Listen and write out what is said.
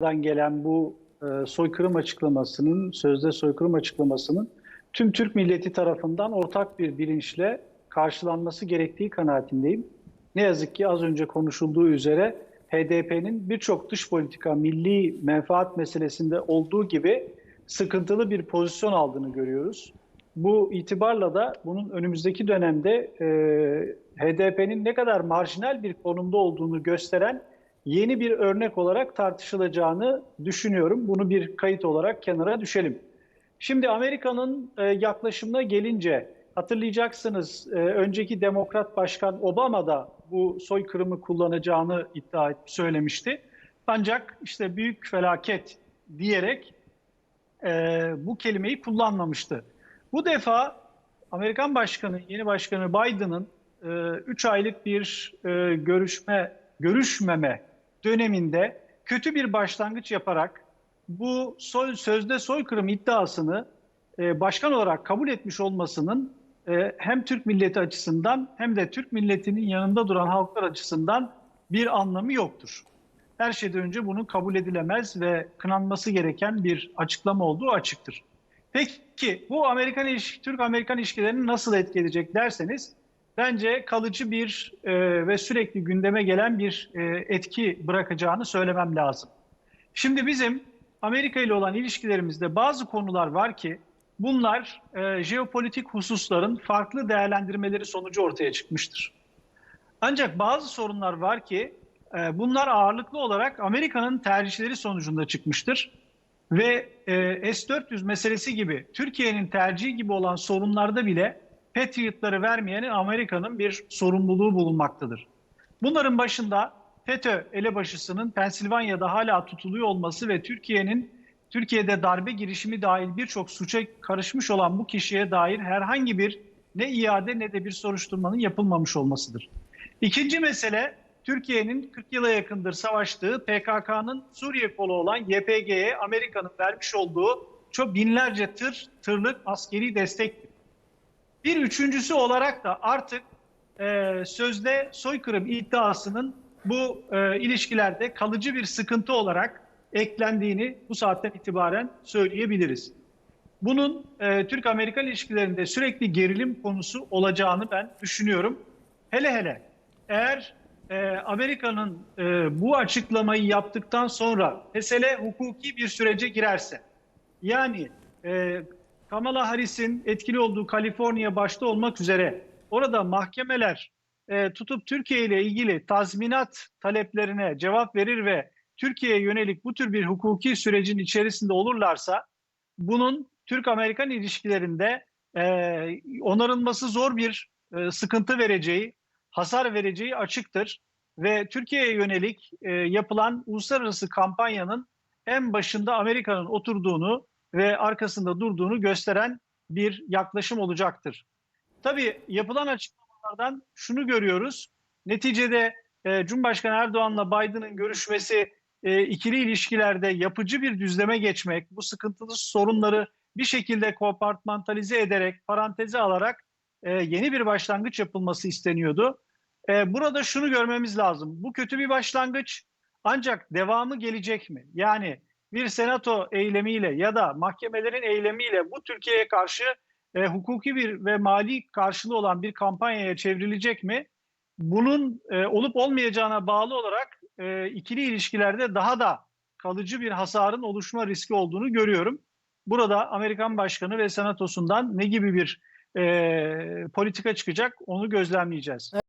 Amerika'dan gelen bu e, soykırım açıklamasının, sözde soykırım açıklamasının tüm Türk milleti tarafından ortak bir bilinçle karşılanması gerektiği kanaatindeyim. Ne yazık ki az önce konuşulduğu üzere HDP'nin birçok dış politika, milli menfaat meselesinde olduğu gibi sıkıntılı bir pozisyon aldığını görüyoruz. Bu itibarla da bunun önümüzdeki dönemde e, HDP'nin ne kadar marjinal bir konumda olduğunu gösteren yeni bir örnek olarak tartışılacağını düşünüyorum. Bunu bir kayıt olarak kenara düşelim. Şimdi Amerika'nın e, yaklaşımına gelince hatırlayacaksınız e, önceki Demokrat Başkan Obama da bu soykırımı kullanacağını iddia et, söylemişti. Ancak işte büyük felaket diyerek e, bu kelimeyi kullanmamıştı. Bu defa Amerikan Başkanı, yeni Başkanı Biden'ın 3 aylık bir görüşme, görüşmeme döneminde kötü bir başlangıç yaparak bu soy, sözde soykırım iddiasını e, başkan olarak kabul etmiş olmasının e, hem Türk milleti açısından hem de Türk milletinin yanında duran halklar açısından bir anlamı yoktur. Her şeyden önce bunun kabul edilemez ve kınanması gereken bir açıklama olduğu açıktır. Peki bu Amerikan ilişki, Türk-Amerikan ilişkilerini nasıl etkileyecek derseniz bence kalıcı bir e, ve sürekli gündeme gelen bir e, etki bırakacağını söylemem lazım. Şimdi bizim Amerika ile olan ilişkilerimizde bazı konular var ki bunlar e, jeopolitik hususların farklı değerlendirmeleri sonucu ortaya çıkmıştır. Ancak bazı sorunlar var ki e, bunlar ağırlıklı olarak Amerika'nın tercihleri sonucunda çıkmıştır. Ve e, S-400 meselesi gibi Türkiye'nin tercihi gibi olan sorunlarda bile Patriot'ları vermeyenin Amerika'nın bir sorumluluğu bulunmaktadır. Bunların başında FETÖ elebaşısının Pensilvanya'da hala tutuluyor olması ve Türkiye'nin Türkiye'de darbe girişimi dahil birçok suça karışmış olan bu kişiye dair herhangi bir ne iade ne de bir soruşturmanın yapılmamış olmasıdır. İkinci mesele Türkiye'nin 40 yıla yakındır savaştığı PKK'nın Suriye kolu olan YPG'ye Amerika'nın vermiş olduğu çok binlerce tır, tırlık askeri destektir. Bir üçüncüsü olarak da artık e, sözde soykırım iddiasının bu e, ilişkilerde kalıcı bir sıkıntı olarak eklendiğini bu saatten itibaren söyleyebiliriz. Bunun e, Türk-Amerikan ilişkilerinde sürekli gerilim konusu olacağını ben düşünüyorum. Hele hele eğer e, Amerika'nın e, bu açıklamayı yaptıktan sonra mesele hukuki bir sürece girerse, yani e, Kamala Harris'in etkili olduğu Kaliforniya başta olmak üzere orada mahkemeler e, tutup Türkiye ile ilgili tazminat taleplerine cevap verir ve Türkiye'ye yönelik bu tür bir hukuki sürecin içerisinde olurlarsa bunun Türk-Amerikan ilişkilerinde e, onarılması zor bir e, sıkıntı vereceği, hasar vereceği açıktır. Ve Türkiye'ye yönelik e, yapılan uluslararası kampanyanın en başında Amerika'nın oturduğunu ve arkasında durduğunu gösteren bir yaklaşım olacaktır. Tabii yapılan açıklamalardan şunu görüyoruz. Neticede e, Cumhurbaşkanı Erdoğan'la Biden'ın görüşmesi e, ikili ilişkilerde yapıcı bir düzleme geçmek, bu sıkıntılı sorunları bir şekilde kompartmantalize ederek, paranteze alarak e, yeni bir başlangıç yapılması isteniyordu. E, burada şunu görmemiz lazım. Bu kötü bir başlangıç ancak devamı gelecek mi? Yani bir senato eylemiyle ya da mahkemelerin eylemiyle bu Türkiye'ye karşı e, hukuki bir ve mali karşılığı olan bir kampanyaya çevrilecek mi? Bunun e, olup olmayacağına bağlı olarak e, ikili ilişkilerde daha da kalıcı bir hasarın oluşma riski olduğunu görüyorum. Burada Amerikan Başkanı ve Senatosundan ne gibi bir e, politika çıkacak onu gözlemleyeceğiz.